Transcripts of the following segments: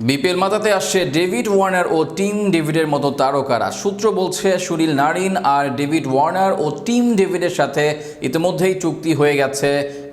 BPL মাথাতে আসছে David Warner ও টিম ডেভিডের মতো তারকারা। সূত্র বলছে, সুনীল নারিন আর ডেভিড ওয়ার্নার ও টিম ডেভিডের সাথে ইতিমধ্যেই চুক্তি হয়ে গেছে।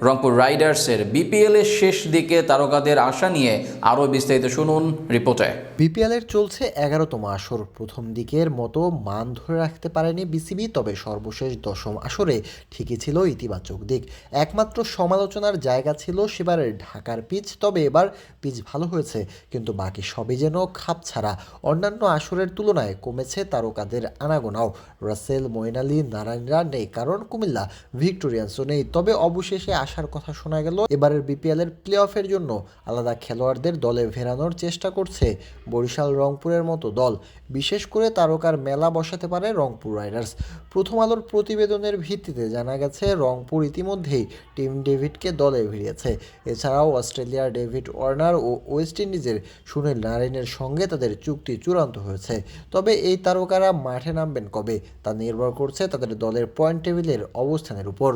রংপুর রাইডার্সের বিপিএল এর শেষ দিকে তারকাদের আশা নিয়ে আরও বিস্তারিত শুনুন রিপোর্টে। বিপিএলের চলছে এগারোতম আসর। প্রথম দিকের মতো মান ধরে রাখতে পারেনি বিসিবি, তবে সর্বশেষ দশম আসরে ঠিকই ছিল ইতিবাচক দিক। একমাত্র সমালোচনার জায়গা ছিল সেবারের ঢাকার পিচ, তবে এবার পিচ ভালো হয়েছে, কিন্তু বাকি সবই যেন খাপ ছাড়া অন্যান্য আসরের তুলনায় কমেছে তারকাদের আনাগোনাও। রাসেল, মইনালি, নারায়ণরা নেই, কারণ কুমিল্লা ভিক্টোরিয়ান্সও নেই, তবে অবশেষে আসার কথা শোনা গেল। এবারের বিপিএলের প্লে অফের জন্য আলাদা খেলোয়াড়দের দলে ফেরানোর চেষ্টা করছে বরিশাল রংপুরের মতো দল। বিশেষ করে তারকার মেলা বসাতে পারে রংপুর রাইডার্স। প্রথম আলোর প্রতিবেদনের ভিত্তিতে জানা গেছে, রংপুর ইতিমধ্যেই টিম ডেভিডকে দলে ভিড়িয়েছে। এছাড়াও অস্ট্রেলিয়ার ডেভিড ওয়ার্নার ও ওয়েস্ট ইন্ডিজের সুনীল নারায়ণের সঙ্গে তাদের চুক্তি চূড়ান্ত হয়েছে। তবে এই তারকারা মাঠে নামবেন কবে তা নির্ভর করছে তাদের দলের পয়েন্ট টেবিলের অবস্থানের উপর।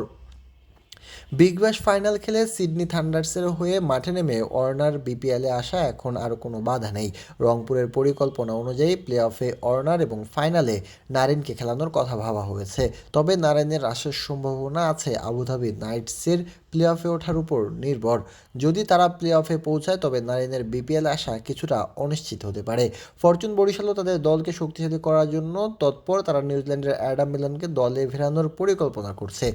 বিগ ব্যাশ ফাইনাল খেলে সিডনি থান্ডার্সের হয়ে মাঠে নেমে অর্নার বিপিএলে আসা এখন আর কোনো বাধা নেই। রংপুরের পরিকল্পনা অনুযায়ী প্লে অফে অর্নার এবং ফাইনালে নারিনকে খেলানোর কথা ভাবা হয়েছে। তবে নারায়ণের আসার সম্ভাবনা আছে আবুধাবি নাইটসের প্লে অফে ওঠার উপর নির্ভর। যদি তারা প্লে অফে পৌঁছায়, তবে নারিনের বিপিএল আসা কিছুটা অনিশ্চিত হতে পারে। ফরচুন বরিশালও তাদের দলকে শক্তিশালী করার জন্য তৎপর তারা নিউজিল্যান্ডের অ্যাডাম মিলনকে দলে ফেরানোর পরিকল্পনা করছে।